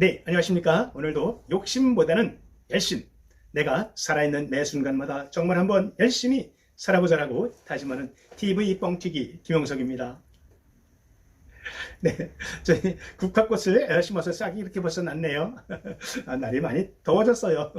네, 안녕하십니까. 오늘도 욕심보다는 열심. 내가 살아있는 매 순간마다 정말 한번 열심히 살아보자라고 다짐하는 TV 뻥튀기 김영석입니다. 네, 저희 국화꽃을 심어서 싹이 이렇게 벌써 났네요. 아, 날이 많이 더워졌어요.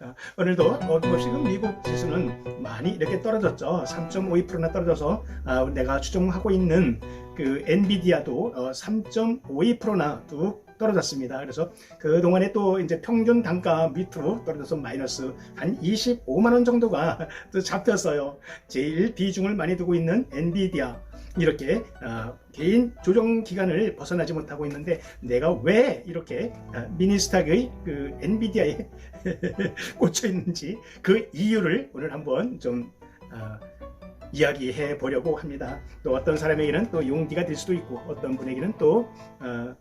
아, 오늘도 어김없이 그 미국 지수는 많이 이렇게 떨어졌죠. 3.52%나 떨어져서 아, 내가 추정하고 있는 그 엔비디아도 어, 3.52%나 뚝 떨어졌습니다. 그래서 그 동안에 또 이제 평균 단가 밑으로 떨어져서 마이너스 한 25만 원 정도가 또 잡혔어요. 제일 비중을 많이 두고 있는 엔비디아 이렇게 어, 개인 조정 기간을 벗어나지 못하고 있는데 내가 왜 이렇게 어, 미니스탁의 그 엔비디아에 꽂혀 있는지 그 이유를 오늘 한번 좀 어, 이야기해 보려고 합니다. 또 어떤 사람에게는 또 용기가 될 수도 있고 어떤 분에게는 또 어,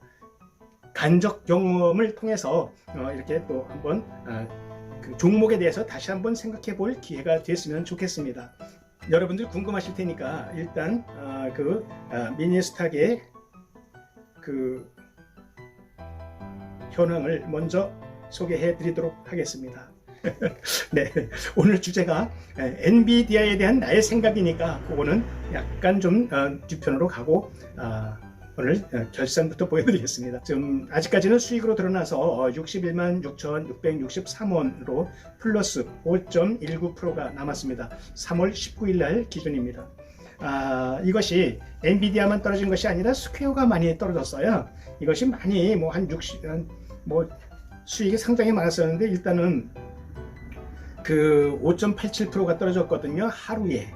간접 경험을 통해서 어, 이렇게 또 한번 어, 그 종목에 대해서 다시 한번 생각해 볼 기회가 됐으면 좋겠습니다. 여러분들 궁금하실 테니까 일단 어, 그 어, 미니스탁의 그 현황을 먼저 소개해 드리도록 하겠습니다. 네, 오늘 주제가 에, 엔비디아에 대한 나의 생각이니까 그거는 약간 좀 어, 뒤편으로 가고 아, 오늘 어, 결산부터 보여드리겠습니다. 지금 아직까지는 수익으로 드러나서 어, 61만 6,663원으로 플러스 5.19%가 남았습니다. 3월 19일 날 기준입니다. 아, 이것이 엔비디아만 떨어진 것이 아니라 스퀘어가 많이 떨어졌어요. 이것이 많이 뭐 한 60, 한뭐 수익이 상당히 많았었는데 일단은 그 5.87%가 떨어졌거든요. 하루에.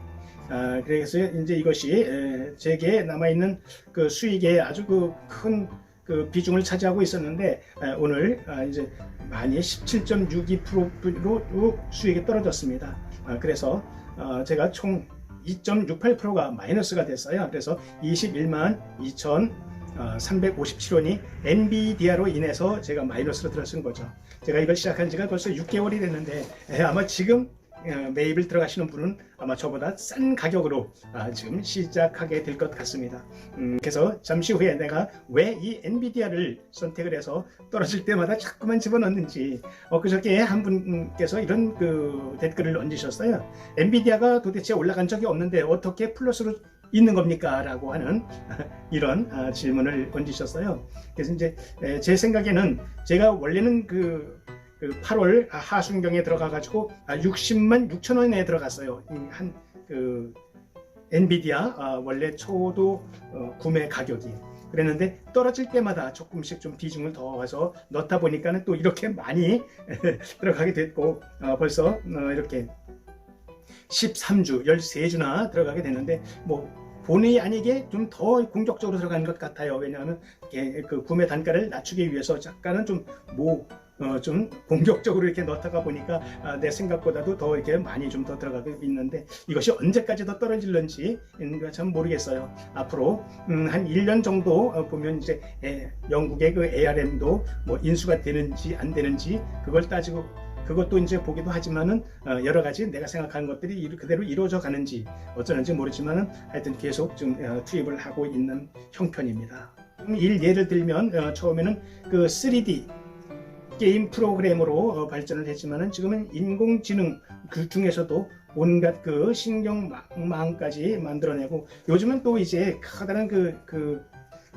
아, 그래서 이제 이것이 에, 제게 남아있는 그 수익에 아주 그큰 그 비중을 차지하고 있었는데 에, 오늘 아, 이제 많이 17.62%로 수익이 떨어졌습니다. 아, 그래서 어, 제가 총 2.68%가 마이너스가 됐어요. 그래서 21만 2천 357원이 엔비디아로 인해서 제가 마이너스로 들어선 거죠. 제가 이걸 시작한 지가 벌써 6개월이 됐는데 에, 아마 지금 어, 매입을 들어가시는 분은 아마 저보다 싼 가격으로 아, 지금 시작하게 될 것 같습니다. 음, 그래서 잠시 후에 내가 왜 이 엔비디아를 선택을 해서 떨어질 때마다 자꾸만 집어넣는지 엊그저께 한 분께서 이런 그 댓글을 얹으셨어요. 엔비디아가 도대체 올라간 적이 없는데 어떻게 플러스로 있는 겁니까? 라고 하는 이런 아, 질문을 얹으셨어요. 그래서 이제 에, 제 생각에는 제가 원래는 그, 그 8월 하순경에 들어가가지고 60만 6천 원에 들어갔어요. 한 그 엔비디아 아, 원래 초도 어, 구매 가격이 그랬는데 떨어질 때마다 조금씩 좀 비중을 더해서 넣다 보니까는 또 이렇게 많이 들어가게 됐고 어, 벌써 어, 이렇게 13주, 13주나 들어가게 되는데 뭐 본의 아니게 좀 더 공격적으로 들어가는 것 같아요. 왜냐하면 그 구매 단가를 낮추기 위해서 약간은 좀뭐 어, 좀 공격적으로 이렇게 넣다가 보니까 아, 내 생각보다도 더 이렇게 많이 좀 더 들어가고 있는데 이것이 언제까지 더 떨어질런지 음, 참 모르겠어요. 앞으로 음, 한 1년 정도 어, 보면 이제 에, 영국의 그 ARM도 뭐 인수가 되는지 안 되는지 그걸 따지고 그것도 이제 보기도 하지만은 어, 여러 가지 내가 생각하는 것들이 그대로 이루어져 가는지 어쩌는지 모르지만은 하여튼 계속 좀 어, 투입을 하고 있는 형편입니다. 일 예를 들면 어, 처음에는 그 3D 게임 프로그램으로 어, 발전을 했지만은 지금은 인공지능 그 중에서도 온갖 그 신경망까지 만들어내고 요즘은 또 이제 커다란 그, 그,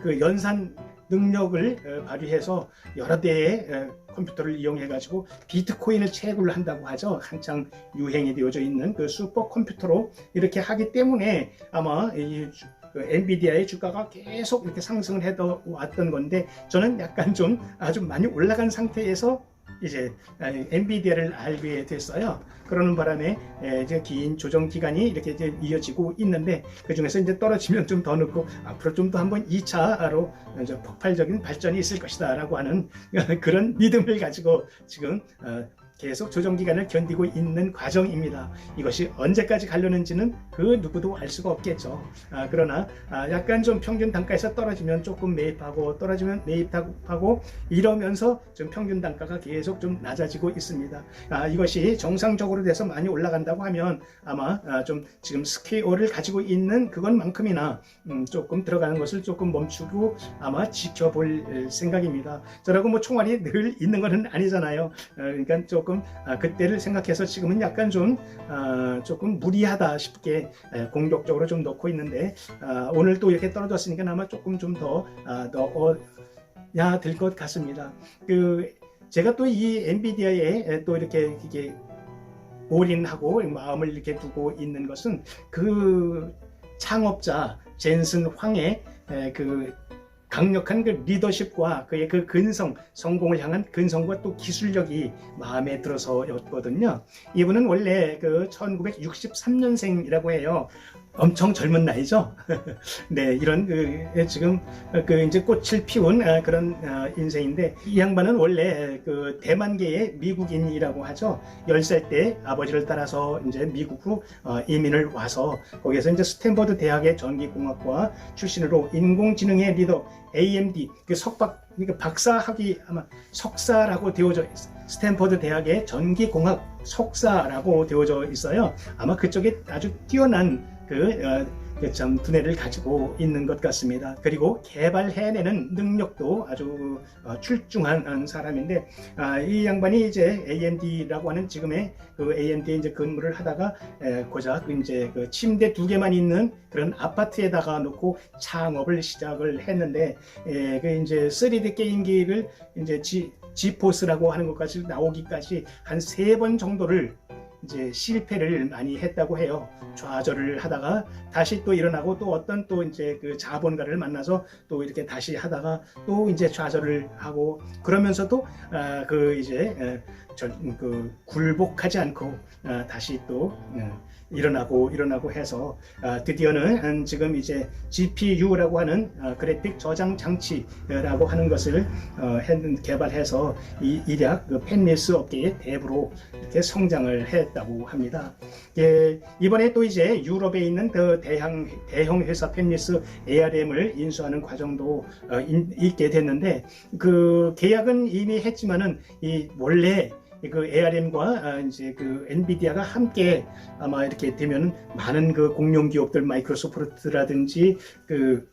그 연산 능력을 어, 발휘해서 여러 대의 어, 컴퓨터를 이용해 가지고 비트코인을 채굴을 한다고 하죠. 한창 유행이 되어져 있는 그 슈퍼 컴퓨터로 이렇게 하기 때문에 아마 이 주- 그 엔비디아의 주가가 계속 이렇게 상승을 해 왔던 건데 저는 약간 좀 아주 많이 올라간 상태에서 이제 엔비디아를 알게 됐어요. 그러는 바람에 에, 이제 긴 조정 기간이 이렇게 이제 이어지고 있는데 그 중에서 이제 떨어지면 좀 더 늦고 앞으로 좀 더 한번 2차로 이제 폭발적인 발전이 있을 것이다라고 하는 그런 믿음을 가지고 지금 어, 계속 조정 기간을 견디고 있는 과정입니다. 이것이 언제까지 가려는지는 그 누구도 알 수가 없겠죠. 아, 그러나 아, 약간 좀 평균 단가에서 떨어지면 조금 매입하고 떨어지면 매입하고 이러면서 좀 평균 단가가 계속 좀 낮아지고 있습니다. 아, 이것이 정상적으로 돼서 많이 올라간다고 하면 아마 아, 좀 지금 스케일을 가지고 있는 그것만큼이나 음, 조금 들어가는 것을 조금 멈추고 아마 지켜볼 에, 생각입니다. 저라고 뭐 총알이 늘 있는 것은 아니잖아요. 어, 그러니까 조금 아, 그때를 생각해서 지금은 약간 좀 아, 조금 무리하다 싶게 에, 공격적으로 좀 넣고 있는데 아, 오늘 또 이렇게 떨어졌으니까 아마 조금 좀더 아, 넣어야 될 것 같습니다. 그 제가 또 이 엔비디아에 또 이렇게 이게 올인하고 마음을 이렇게 두고 있는 것은 그 창업자 젠슨 황의 에, 그 강력한 그 리더십과 그의 그 근성, 성공을 향한 근성과 또 기술력이 마음에 들어서였거든요. 이분은 원래 그 1963년생이라고 해요. 엄청 젊은 나이죠. 네, 이런 그 지금 그 이제 꽃을 피운 아, 그런 아, 인생인데 이 양반은 원래 그 대만계의 미국인이라고 하죠. 10살 때 아버지를 따라서 이제 미국으로 어, 이민을 와서 거기에서 이제 스탠퍼드 대학의 전기공학과 출신으로 인공지능의 리더 AMD 그 석박 그러니까 박사 학위 아마 석사라고 되어져 있어요. 스탠퍼드 대학의 전기공학 석사라고 되어져 있어요. 아마 그쪽에 아주 뛰어난 그, 어, 그참 두뇌를 가지고 있는 것 같습니다. 그리고 개발해내는 능력도 아주 어, 출중한 사람인데 아, 이 양반이 이제 AMD라고 하는 지금의 그 AMD 이제 근무를 하다가 에, 고작 이제 그 침대 두 개만 있는 그런 아파트에다가 놓고 창업을 시작을 했는데 에, 그 이제 3D 게임기를 이제 G, 지포스라고 하는 것까지 나오기까지 한 세 번 정도를 이제 실패를 많이 했다고 해요. 좌절을 하다가 다시 또 일어나고 또 어떤 또 이제 그 자본가를 만나서 또 이렇게 다시 하다가 또 이제 좌절을 하고 그러면서도 아, 그 이제 그 굴복하지 않고 아, 다시 또 어, 일어나고 일어나고 해서 아, 드디어는 음, 지금 이제 GPU라고 하는 아, 그래픽 저장 장치라고 하는 것을 어, 했- 개발해서 이 일약 그 펜리스 업계의 대부로 이렇게 성장을 했다고 합니다. 예, 이번에 또 이제 유럽에 있는 그 대형 대형 회사 펜리스 ARM을 인수하는 과정도 어, 인- 있게 됐는데 그 계약은 이미 했지만은 이 원래 그 ARM과 아, 이제 그 엔비디아가 함께 아마 이렇게 되면 많은 그 공룡 기업들 마이크로소프트라든지 그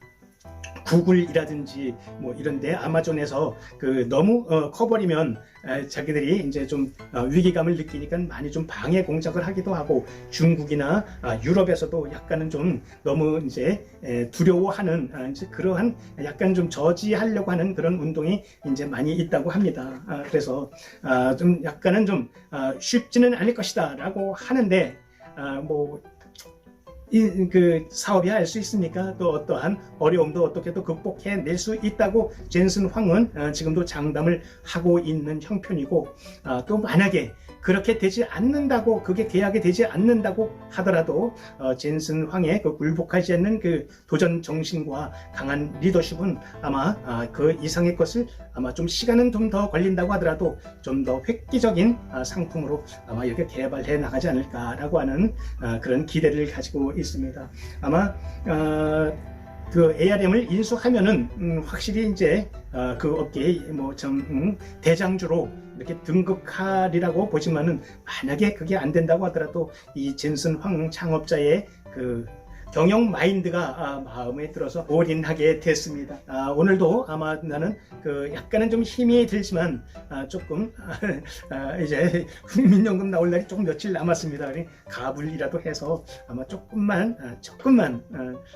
구글이라든지 뭐 이런데 아마존에서 그 너무 어, 커버리면 에, 자기들이 이제 좀 어, 위기감을 느끼니까 많이 좀 방해 공작을 하기도 하고 중국이나 아, 유럽에서도 약간은 좀 너무 이제 에, 두려워하는 아, 이제 그러한 약간 좀 저지하려고 하는 그런 운동이 이제 많이 있다고 합니다. 아, 그래서 아, 좀 약간은 좀 아, 쉽지는 않을 것이다라고 하는데 아, 뭐 이, 그 사업이 할 수 있습니까? 또 어떠한 어려움도 어떻게 또 극복해 낼 수 있다고 젠슨 황은 어, 지금도 장담을 하고 있는 형편이고 아, 또 만약에 그렇게 되지 않는다고 그게 계약이 되지 않는다고 하더라도 어, 젠슨 황의 그 굴복하지 않는 그 도전 정신과 강한 리더십은 아마 아, 그 이상의 것을 아마 좀 시간은 좀 더 걸린다고 하더라도 좀 더 획기적인 아, 상품으로 아마 이렇게 개발해 나가지 않을까라고 하는 아, 그런 기대를 가지고 있습니다. 아마 어, 그 ARM을 인수하면은 음, 확실히 이제 어, 그 업계의 뭐좀 음, 대장주로 이렇게 등극하리라고 보지만은 만약에 그게 안 된다고 하더라도 이 젠슨 황 창업자의 그 경영 마인드가 아, 마음에 들어서 올인하게 됐습니다. 아, 오늘도 아마 나는 그 약간은 좀 힘이 들지만 아, 조금 아, 이제 국민연금 나올 날이 조금 며칠 남았습니다. 가불이라도 해서 아마 조금만 아, 조금만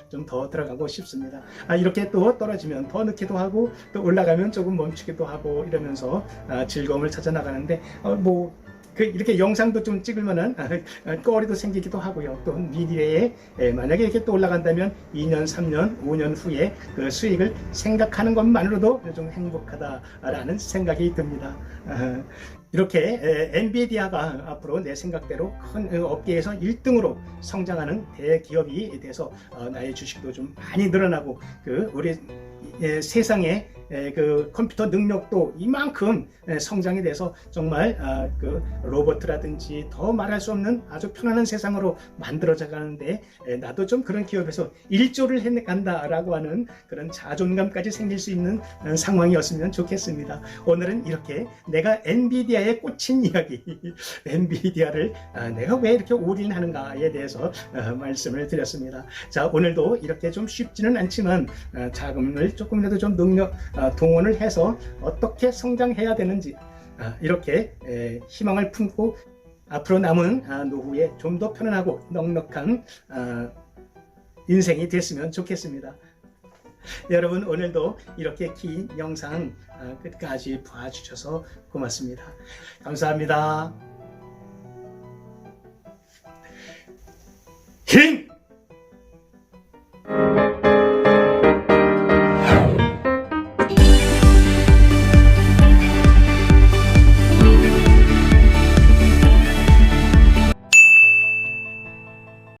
좀 더 들어가고 싶습니다. 아, 이렇게 또 떨어지면 더 넣기도 하고 또 올라가면 조금 멈추기도 하고 이러면서 아, 즐거움을 찾아 나가는데 어, 뭐. 그 이렇게 영상도 좀 찍을 만한 아, 거리도 생기기도 하고요. 또 미래에 예, 만약에 이렇게 또 올라간다면 2년, 3년, 5년 후에 그 수익을 생각하는 것만으로도 좀 행복하다라는 생각이 듭니다. 아, 이렇게 에, 엔비디아가 앞으로 내 생각대로 큰 어, 업계에서 1등으로 성장하는 대기업이 돼서 어, 나의 주식도 좀 많이 늘어나고 그 우리 에, 세상에 에, 그 컴퓨터 능력도 이만큼 에, 성장이 돼서 정말 아, 그 로봇이라든지 더 말할 수 없는 아주 편안한 세상으로 만들어져 가는데 에, 나도 좀 그런 기업에서 일조를 해간다라고 하는 그런 자존감까지 생길 수 있는 어, 상황이었으면 좋겠습니다. 오늘은 이렇게 내가 엔비디아 에 꽂힌 이야기, 엔비디아를 아, 내가 왜 이렇게 올인하는가에 대해서 어, 말씀을 드렸습니다. 자, 오늘도 이렇게 좀 쉽지는 않지만 어, 자금을 조금이라도 좀 능력 어, 동원을 해서 어떻게 성장해야 되는지 아, 이렇게 에, 희망을 품고 앞으로 남은 아, 노후에 좀 더 편안하고 넉넉한 아, 인생이 됐으면 좋겠습니다. 여러분 오늘도 이렇게 긴 영상 아, 끝까지 봐주셔서 고맙습니다. 감사합니다. 힘!